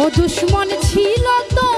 ও দুশ্মন ছিল তো